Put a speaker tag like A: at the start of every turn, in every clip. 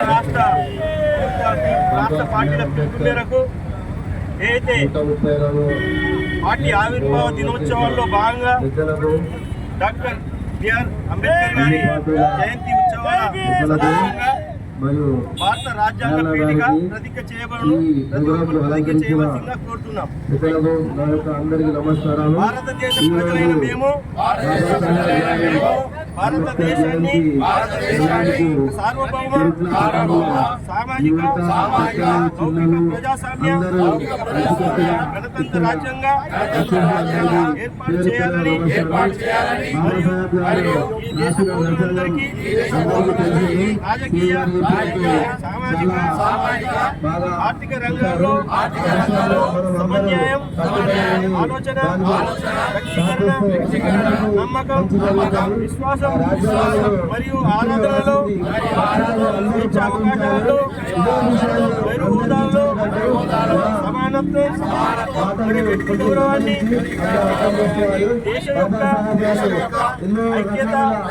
A: రాష్ట్ర రాష్ట్ర పార్టీల పిలుపు మేరకు ఏదైతే పార్టీ ఆవిర్భావ దినోత్సవాల్లో భాగంగా డాక్టర్ బిఆర్ అంబేద్కర్ గారి జయంతి ఉత్సవాల సందర్భంగా
B: మరియు
A: భారత రాజ్యాంగ పీఠిక ప్రతిజ్ఞ చేయబడును. ప్రతిజ్ఞ చేయవలసిందిగా కోరుతున్నాం. భారతదేశ ప్రజలైన మేము భారతదేశాన్ని సార్వభౌమ సామాజిక ప్రజాస్వామ్య గణతంత్ర రాజ్యంగా ఏర్పాటు చేయాలని మరియు ఈ దేశ పౌరులందరికీ రాజకీయ ఆర్థిక రంగాల్లో సమన్యాయం ఆలోచన నమ్మకం విశ్వాసం మరియు ఆరాధనలో హోదాల్లో సమానత్వం గౌరవాన్ని దేశం యొక్క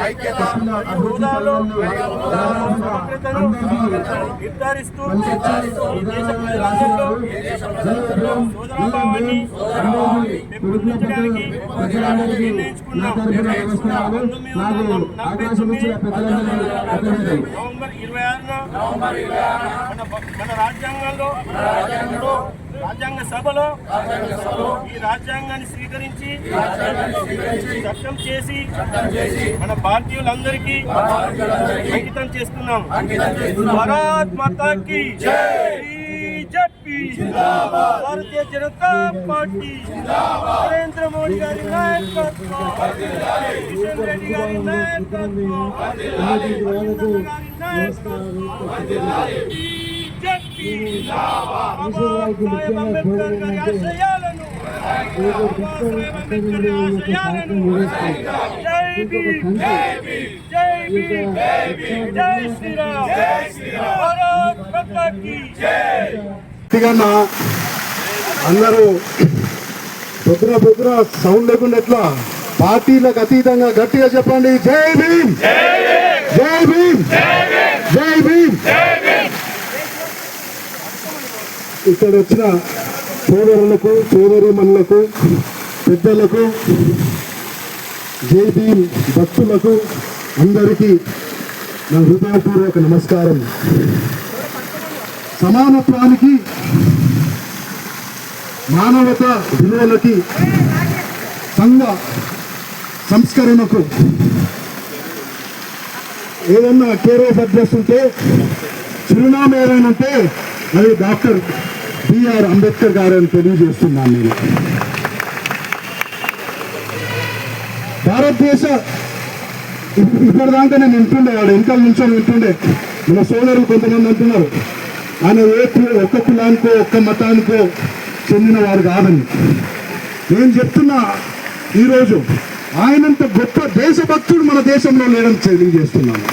A: ఐక్యత హోదాలో సమగ్రతను నిర్ధారిస్తూ ఈ దేశ ప్రజలందరిలో పెంపొందించడానికి నిర్ణయించుకున్నాం నవంబర్ ఇరవై ఆరున మన మన రాజ్యాంగంలో రాజ్యాంగ సభలో ఈ రాజ్యాంగాన్ని స్వీకరించి చట్టం చేసి మన భారతీయులందరికీ అంకితం చేస్తున్నాం. భారత్ మాతాకి భారతీయ జనతా పార్టీ నరేంద్ర మోడీ గారి నాయకత్వం. కిషన్ రెడ్డి గారి నాయకత్వం. గారి నాయకత్వం.
C: అందరూ పొద్దున పొద్దున సౌండ్ లేకుండా ఎట్లా? పార్టీలకు అతీతంగా గట్టిగా చెప్పండి. జై భీమ్! జై భీమ్! జై భీమ్! ఇక్కడ వచ్చిన సోదరులకు సోదరిమణులకు పెద్దలకు జై భక్తులకు అందరికీ నా హృదయపూర్వక నమస్కారం. సమానత్వానికి మానవత విలువలకి సంఘ సంస్కరణకు ఏదన్నా కేరోఫ్ అడ్రస్ ఉంటే చిరునామా ఏదైనా ఉంటే అది డాక్టర్ బిఆర్ అంబేద్కర్ గారు అని తెలియజేస్తున్నాను నేను. భారతదేశ ఇప్పటిదాకా నేను వింటుండే వాడు వెనకాల నుంచొని వింటుండే. మన సోదరులు కొంతమంది అంటున్నారు ఆయన ఏ ఒక్క కులానికో ఒక్క మతానికో చెందిన వారు కాదని. నేను చెప్తున్నా ఈరోజు ఆయనంత గొప్ప దేశభక్తుడు మన దేశంలో లేడం తెలియజేస్తున్నాను.